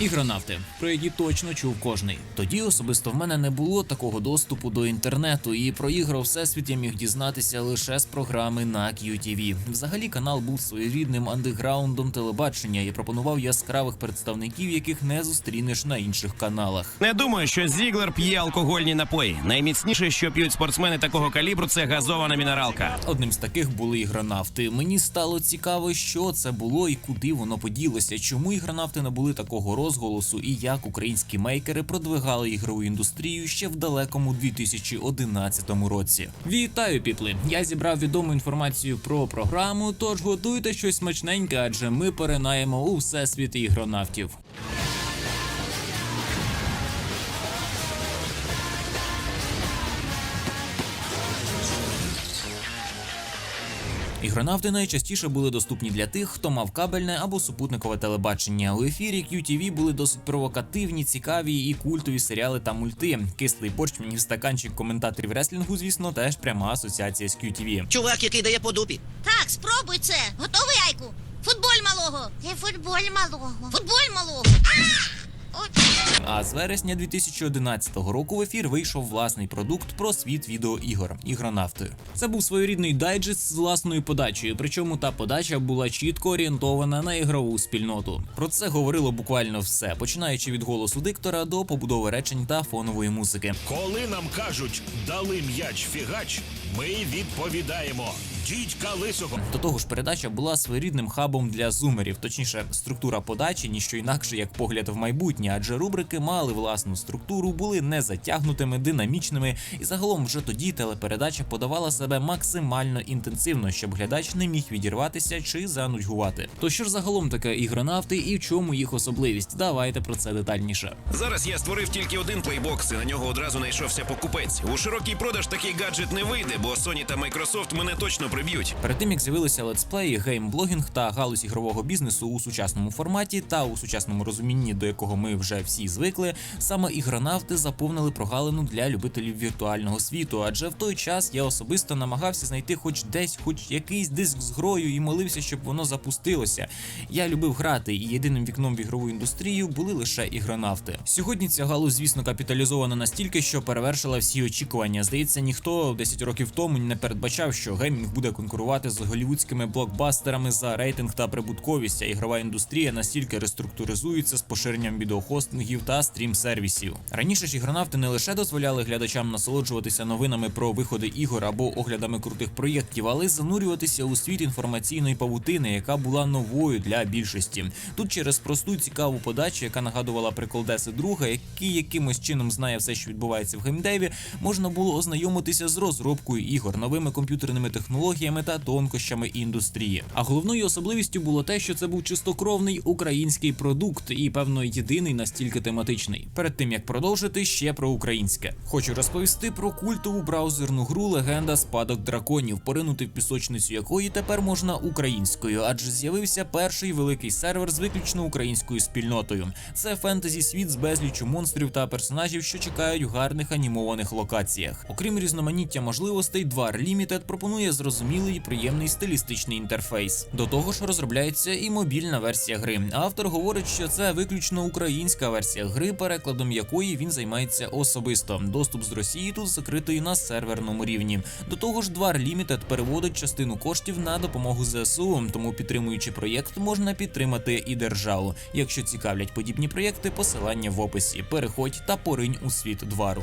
Ігронавти, про які точно чув кожний. Тоді особисто в мене не було такого доступу до інтернету, і про ігро всесвіт я міг дізнатися лише з програми на QTV. Взагалі канал був своєрідним андеграундом телебачення і пропонував яскравих представників, яких не зустрінеш на інших каналах. Не думаю, що Зіглер п'є алкогольні напої. Найміцніше, що п'ють спортсмени такого калібру, це газована мінералка. Одним з таких були ігронавти. Мені стало цікаво, що це було і куди воно поділося, чому ігронавти набули такого розголосу і як українські мейкери продвигали ігрову індустрію ще в далекому 2011 році. Вітаю, піпли! Я зібрав відому інформацію про програму, тож готуйте щось смачненьке, адже ми перенаємо у всесвіт ігронавтів. Ігронавти найчастіше були доступні для тих, хто мав кабельне або супутникове телебачення. У ефірі QTV були досить провокативні, цікаві і культові серіали та мульти. Кислий борщ мені в стаканчик коментаторів реслінгу, звісно, теж пряма асоціація з QTV. Чувак, який дає по дупі. Так, спробуй це. Готовий, Айку? Футболь малого. Не футболь малого. Футболь малого. А! А з вересня 2011 року в ефір вийшов власний продукт про світ відеоігор ігронавти. Це був своєрідний дайджест з власною подачею, причому та подача була чітко орієнтована на ігрову спільноту. Про це говорило буквально все, починаючи від голосу диктора до побудови речень та фонової музики. Коли нам кажуть дали м'яч фігач, ми відповідаємо дідька лисого. До того ж, передача була своєрідним хабом для зумерів, точніше, структура подачі ніщо інакше як погляд в майбутнє, адже рубрики мали власну структуру, були не затягнутими, динамічними, і загалом вже тоді телепередача подавала себе максимально інтенсивно, щоб глядач не міг відірватися чи занудьгувати. То що ж загалом таке ігронавти і в чому їх особливість? Давайте про це детальніше. Зараз я створив тільки один плейбокс, і на нього одразу знайшовся покупець. У широкий продаж такий гаджет не вийде, бо Sony та Microsoft мене точно приб'ють. Перед тим як з'явилися летсплеї, геймблогінг та галузь ігрового бізнесу у сучасному форматі та у сучасному розумінні, до якого ми вже всі звикли, саме ігронавти заповнили прогалину для любителів віртуального світу. Адже в той час я особисто намагався знайти хоч десь, хоч якийсь диск з грою і молився, щоб воно запустилося. Я любив грати, і єдиним вікном в ігрову індустрію були лише ігронавти. Сьогодні ця галузь, звісно, капіталізована настільки, що перевершила всі очікування. Здається, ніхто 10 років тому не передбачав, що геймінг буде конкурувати з голівудськими блокбастерами за рейтинг та прибутковість. А ігрова індустрія настільки реструктуризується з поширенням відеохостингів та стрім-сервісів. Раніше ж ігронавти не лише дозволяли глядачам насолоджуватися новинами про виходи ігор або оглядами крутих проєктів, але занурюватися у світ інформаційної павутини, яка була новою для більшості. Тут через просту цікаву подачу, яка нагадувала приколдеси друга, який якимось чином знає все, що відбувається в геймдеві, можна було ознайомитися з розробкою ігор, новими комп'ютерними технологіями та тонкощами індустрії. А головною особливістю було те, що це був чистокровний український продукт і певно єдиний настільки тематичний. Перед тим як продовжити ще про українське, хочу розповісти про культову браузерну гру Легенда спадок драконів, поринути в пісочницю якої тепер можна українською, адже з'явився перший великий сервер з виключно українською спільнотою. Це фентезі світ з безліччю монстрів та персонажів, що чекають в гарних анімованих локаціях. Окрім різноманіття можливостей, Двар Limited пропонує зрозумілий і приємний стилістичний інтерфейс. До того ж, розробляється і мобільна версія гри. Автор говорить, що це виключно українська версія гри, перекладом якої він займається особисто. Доступ з Росії тут закритий на серверному рівні. До того ж, Двар Limited переводить частину коштів на допомогу ЗСУ, тому підтримуючи проєкт, можна підтримати і державу. Якщо цікавлять подібні проєкти, посилання в описі. Переходь та поринь у світ двару.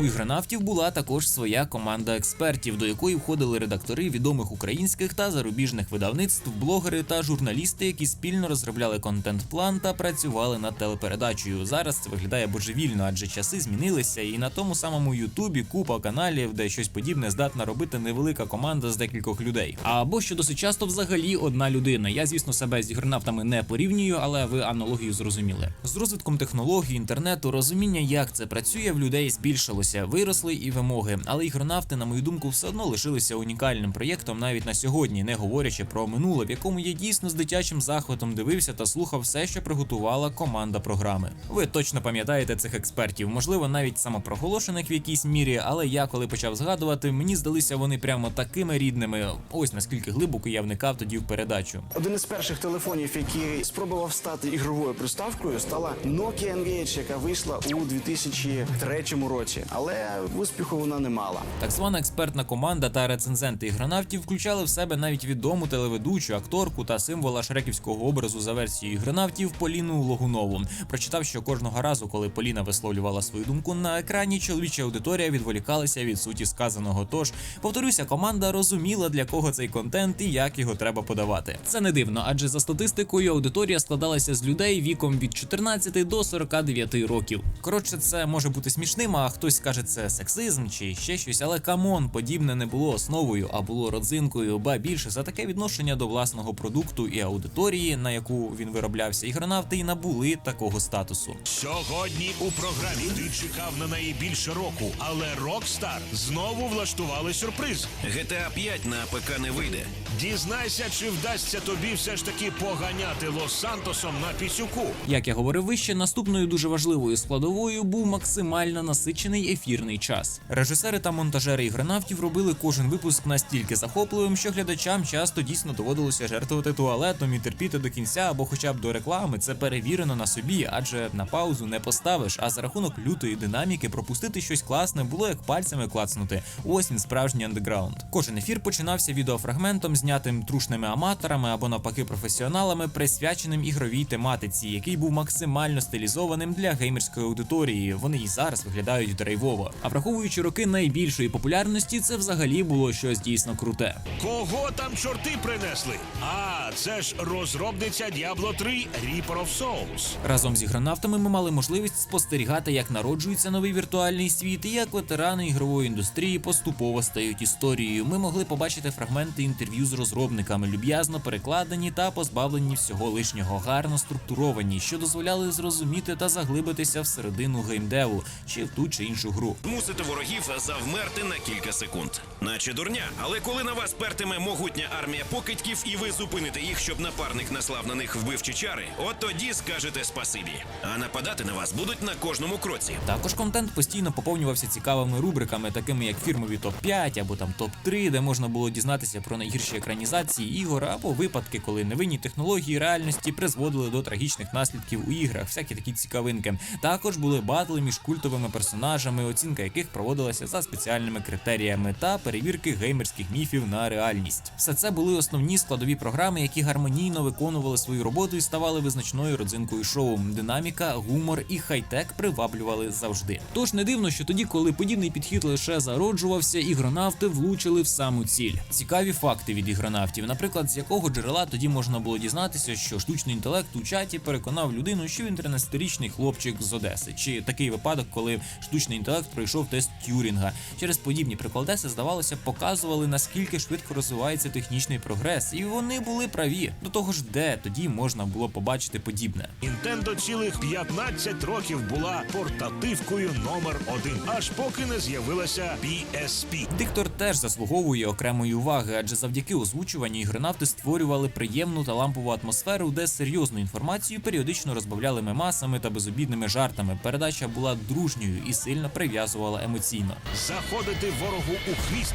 У ігронавтів була також своя команда експертів, до якої входили редактори відомих українських та зарубіжних видавництв, блогери та журналісти, які спільно розробляли контент-план та працювали над телепередачею. Зараз це виглядає божевільно, адже часи змінилися, і на тому самому Ютубі купа каналів, де щось подібне здатна робити невелика команда з декількох людей. Або що досить часто взагалі одна людина. Я, звісно, себе з ігронавтами не порівнюю, але ви аналогію зрозуміли. З розвитком технологій, інтернету, розуміння, як це працює, в людей збільшилося. Змінилося, виросли і вимоги, але ігронавти, на мою думку, все одно лишилися унікальним проєктом навіть на сьогодні, не говорячи про минуле, в якому я дійсно з дитячим захватом дивився та слухав все, що приготувала команда програми. Ви точно пам'ятаєте цих експертів, можливо, навіть самопроголошених в якійсь мірі, але я коли почав згадувати, мені здалися вони прямо такими рідними. Ось наскільки глибоко я вникав тоді в передачу. Один із перших телефонів, який спробував стати ігровою приставкою, стала Nokia Engage, яка вийшла у 2003 році, але успіху вона не мала. Так звана експертна команда та рецензенти ігронавтів включали в себе навіть відому телеведучу, акторку та символа шреківського образу за версією ігронавтів Поліну Логунову. Прочитав, що кожного разу, коли Поліна висловлювала свою думку на екрані, чоловіча аудиторія відволікалася від суті сказаного. Тож, повторюся, команда розуміла для кого цей контент і як його треба подавати. Це не дивно, адже за статистикою аудиторія складалася з людей віком від 14 до 49 років. Коротше, це може бути смішним, а хтось скаже це сексизм чи ще щось, але камон, подібне не було основою, а було родзинкою. Ба більше за таке відношення до власного продукту і аудиторії, на яку він вироблявся, ігронавти і набули такого статусу. Сьогодні у програмі ти чекав на неї більше року, але Rockstar знову влаштували сюрприз. GTA 5 на ПК не вийде. Дізнайся, чи вдасться тобі все ж таки поганяти Лос-Сантосом на пісюку. Як я говорив вище, наступною дуже важливою складовою був максимально насичений ефірний час. Режисери та монтажери ігронавтів робили кожен випуск настільки захопливим, що глядачам часто дійсно доводилося жертвувати туалетом і терпіти до кінця або хоча б до реклами. Це перевірено на собі, адже на паузу не поставиш. А за рахунок лютої динаміки пропустити щось класне було як пальцями клацнути. Ось він справжній андеграунд. Кожен ефір починався відеофрагментом, знятим трушними аматорами або навпаки професіоналами, присвяченим ігровій тематиці, який був максимально стилізованим для геймерської аудиторії. Вони і зараз виглядають драйвово. А враховуючи роки найбільшої популярності, це взагалі було щось дійсно круте. Кого там чорти принесли? А, це ж розробниця Diablo 3 Reaper of Souls. Разом з ігронавтами ми мали можливість спостерігати, як народжується новий віртуальний світ, і як ветерани ігрової індустрії поступово стають історією. Ми могли побачити фрагменти інтерв'ю з розробниками, люб'язно перекладені та позбавлені всього лишнього, гарно структуровані, що дозволяли зрозуміти та заглибитися всередину геймдеву чи в ту чи іншу гру. Мусите ворогів завмерти на кілька секунд. Наче дурня, але коли на вас пертиме могутня армія покидьків, і ви зупините їх, щоб напарник наслав на них вбивчі чари, от тоді скажете спасибі. А нападати на вас будуть на кожному кроці. Також контент постійно поповнювався цікавими рубриками, такими як фірмові топ 5 або там топ 3 де можна було дізнатися про найгірші екранізації ігор або випадки, коли невинні технології реальності призводили до трагічних наслідків у іграх, всякі такі цікавинки. Також були батли між культовими персонажами, оцінка яких проводилася за спеціальними критеріями та перевірки геймерських міфів на реальність. Все це були основні складові програми, які гармонійно виконували свою роботу і ставали визначною родзинкою шоу. Динаміка, гумор і хай-тек приваблювали завжди. Тож не дивно, що тоді, коли подібний підхід лише зароджувався, ігронавти влучили в саму ціль. Цікаві факти від ігронавтів, наприклад, з якого джерела тоді можна було дізнатися, що штучний інтелект у чаті переконав людину, що він 13-річний хлопчик з Одеси, чи такий випадок, коли штучний інтелект пройшов тест Тюрінга. Через подібні прикладеси, здавалося, показували наскільки швидко розвивається технічний прогрес, і вони були праві. До того ж, де тоді можна було побачити подібне. Nintendo цілих 15 років була портативкою номер один, аж поки не з'явилася PSP. Диктор теж заслуговує окремої уваги, адже завдяки озвучуванню ігронавти створювали приємну та лампову атмосферу, де серйозну інформацію періодично розбавляли мемасами та безобідними жартами. Передача була дружньою і сильно прив'язувала емоційно. Заходити ворогу у хвіст.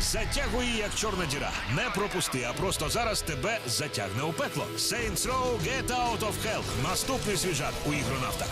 Затягуй як чорна діра. Не пропусти, а просто зараз тебе затягне у пекло. Saints Row Get Out of Hell. Наступний свіжак у ігронавтах.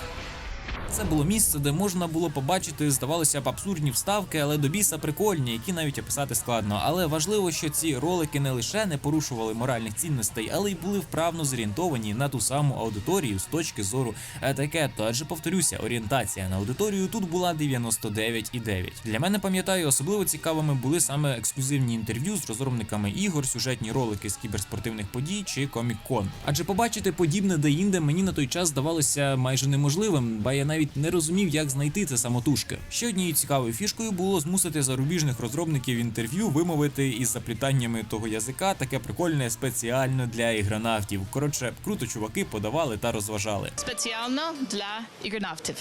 Це було місце, де можна було побачити, здавалося б, абсурдні вставки, але до біса прикольні, які навіть описати складно. Але важливо, що ці ролики не лише не порушували моральних цінностей, але й були вправно зорієнтовані на ту саму аудиторію з точки зору етикету. Адже повторюся, орієнтація на аудиторію тут була 99,9. Для мене пам'ятаю, особливо цікавими були саме ексклюзивні інтерв'ю з розробниками ігор, сюжетні ролики з кіберспортивних подій чи комік-кон. Адже побачити подібне де-інде мені на той час здавалося майже неможливим, ба я навіть навіть не розумів, як знайти це самотужки. Ще однією цікавою фішкою було змусити зарубіжних розробників інтерв'ю вимовити із заплітаннями того язика таке прикольне спеціально для ігронавтів. Коротше, круто чуваки подавали та розважали. Спеціально для ігронавтів.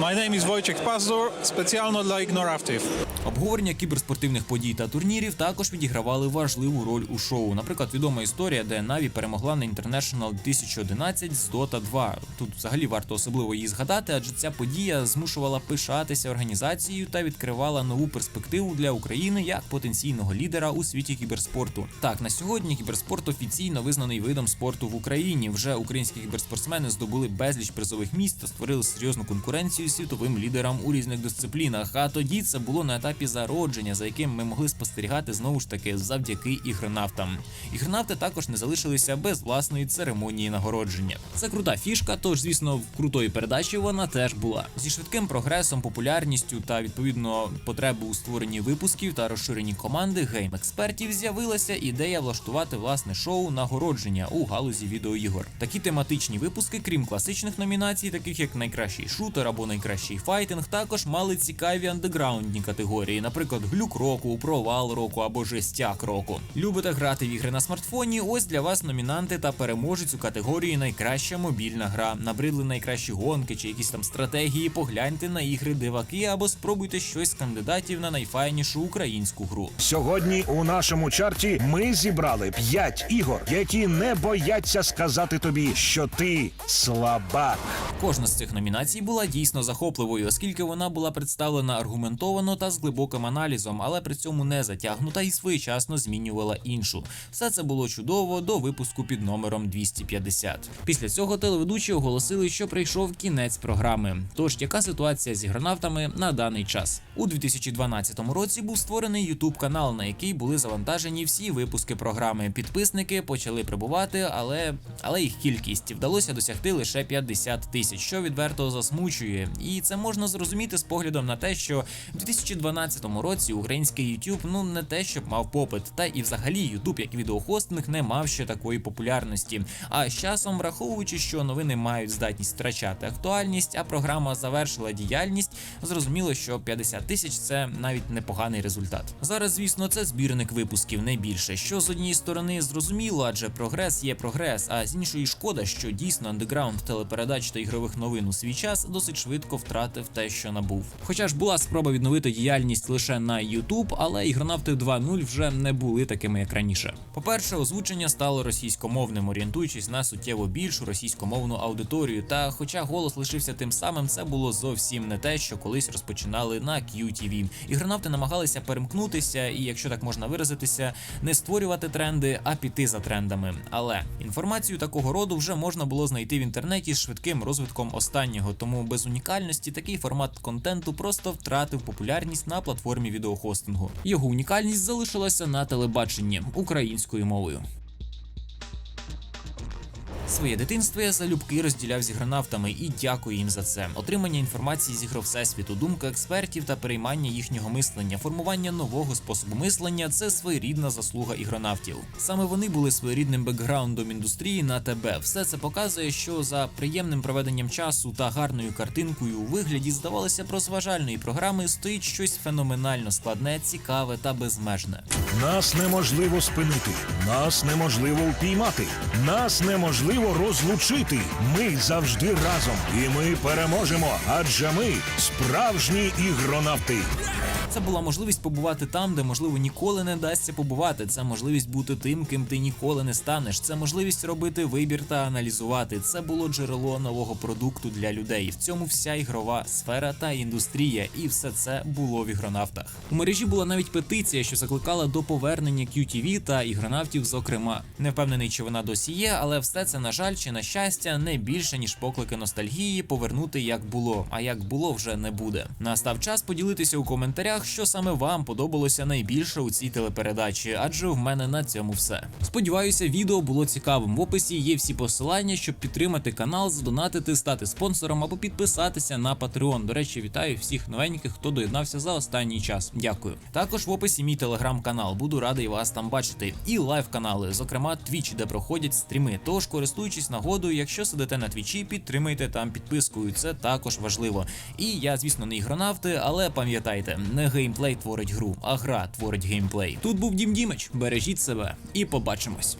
My name is Wojciech Pazdur, спеціально для ігноравтів. Обговорення кіберспортивних подій та турнірів також відігравали важливу роль у шоу. Наприклад, відома історія, де Наві перемогла на International 2011 з Dota 2. Тут взагалі варто особливо її згадати, адже ця подія змушувала пишатися організацією та відкривала нову перспективу для України як потенційного лідера у світі кіберспорту. Так, на сьогодні кіберспорт офіційно визнаний видом спорту в Україні. Вже українські кіберспортсмени здобули безліч призових місць та створили серйозну конкуренцію світовим лідерам у різних дисциплінах. А тоді це було на етапі зародження, за яким ми могли спостерігати знову ж таки завдяки ігронавтам. Ігронавти також не залишилися без власної церемонії нагородження. Це крута фішка, тож звісно, в крутої передачі вона теж була зі швидким прогресом, популярністю та відповідно потреби у створенні випусків та розширенні команди гейм-експертів з'явилася ідея влаштувати власне шоу нагородження у галузі відеоігор. Такі тематичні випуски, крім класичних номінацій, таких як найкращий шутер або найкращий файтинг, також мали цікаві андеграундні категорії, наприклад, глюк року, провал року або жестяк року. Любите грати в ігри на смартфоні? Ось для вас номінанти та переможець у категорії найкраща мобільна гра. Набридли найкращі гонки чи якісь там стратегії. Погляньте на ігри диваки або спробуйте щось з кандидатів на найфайнішу українську гру. Сьогодні у нашому чарті ми зібрали 5 ігор, які не бояться сказати тобі, що ти слабак. Кожна з цих номінацій була дійсно захопливою, оскільки вона була представлена аргументовано та з глибоким аналізом, але при цьому не затягнута і своєчасно змінювала іншу. Все це було чудово до випуску під номером 250. Після цього телеведучі оголосили, що прийшов кінець програми. Тож яка ситуація з ігронавтами на даний час? У 2012 році був створений YouTube канал, на який були завантажені всі випуски програми. Підписники почали прибувати, але але їх кількість вдалося досягти лише 50 тисяч, що відверто засмучує. І це можна зрозуміти з поглядом на те, що в 2012 році український YouTube ну не те, щоб мав попит, та і взагалі YouTube як відеохостинг не мав ще такої популярності. А з часом, враховуючи, що новини мають здатність втрачати актуальність, а програма завершила діяльність, зрозуміло, що 50 тисяч це навіть непоганий результат. Зараз, звісно, це збірник випусків не більше. Що з однієї сторони зрозуміло, адже прогрес є прогрес, а з іншої шкода, що дійсно андеграунд телепередач та ігрових новин у свій час досить швидко втратив те, що набув. Хоча ж була спроба відновити діяльність лише на YouTube, але ігронавти 2.0 вже не були такими, як раніше. По-перше, озвучення стало російськомовним, орієнтуючись на суттєво більшу російськомовну аудиторію. Та, хоча голос лишився тим це було зовсім не те, що колись розпочинали на QTV. Ігронавти намагалися перемкнутися, і, якщо так можна виразитися, не створювати тренди, а піти за трендами. Але інформацію такого роду вже можна було знайти в інтернеті з швидким розвитком останнього, тому без унікальності такий формат контенту просто втратив популярність на платформі відеохостингу. Його унікальність залишилася на телебаченні українською мовою. Своє дитинство я залюбки розділяв з ігронавтами і дякую їм за це. Отримання інформації з ігро всесвіту, думка експертів та переймання їхнього мислення, формування нового способу мислення це своєрідна заслуга ігронавтів. Саме вони були своєрідним бекграундом індустрії на ТБ. Все це показує, що за приємним проведенням часу та гарною картинкою у вигляді здавалося б розважальної програми стоїть щось феноменально складне, цікаве та безмежне. Нас неможливо спинити, нас неможливо упіймати, нас неможливо розлучити. Ми завжди разом, і ми переможемо, адже ми справжні ігронавти. Це була можливість побувати там, де можливо ніколи не вдасться побувати. Це можливість бути тим, ким ти ніколи не станеш. Це можливість робити вибір та аналізувати. Це було джерело нового продукту для людей. В цьому вся ігрова сфера та індустрія, і все це було в ігронавтах. У мережі була навіть петиція, що закликала до повернення QTV та ігронавтів. Зокрема, не впевнений, чи вона досі є, але все це на жаль чи на щастя не більше ніж поклики ностальгії повернути як було. А як було вже не буде. Настав час поділитися у коментарях коментарях, що саме вам подобалося найбільше у цій телепередачі, адже в мене на цьому все. Сподіваюся, відео було цікавим. В описі є всі посилання, щоб підтримати канал, задонатити, стати спонсором або підписатися на Patreon. До речі, вітаю всіх новеньких, хто доєднався за останній час. Дякую. Також в описі мій телеграм-канал. Буду радий вас там бачити. І лайв-канали, зокрема Twitch, де проходять стріми. Тож, користуючись нагодою, якщо сидите на твічі, підтримайте там підпискою. Це також важливо. І я, звісно, не ігронавти, але пам'ятайте, не геймплей творить гру, а гра творить геймплей. Тут був Дім Дімич. Бережіть себе і побачимось.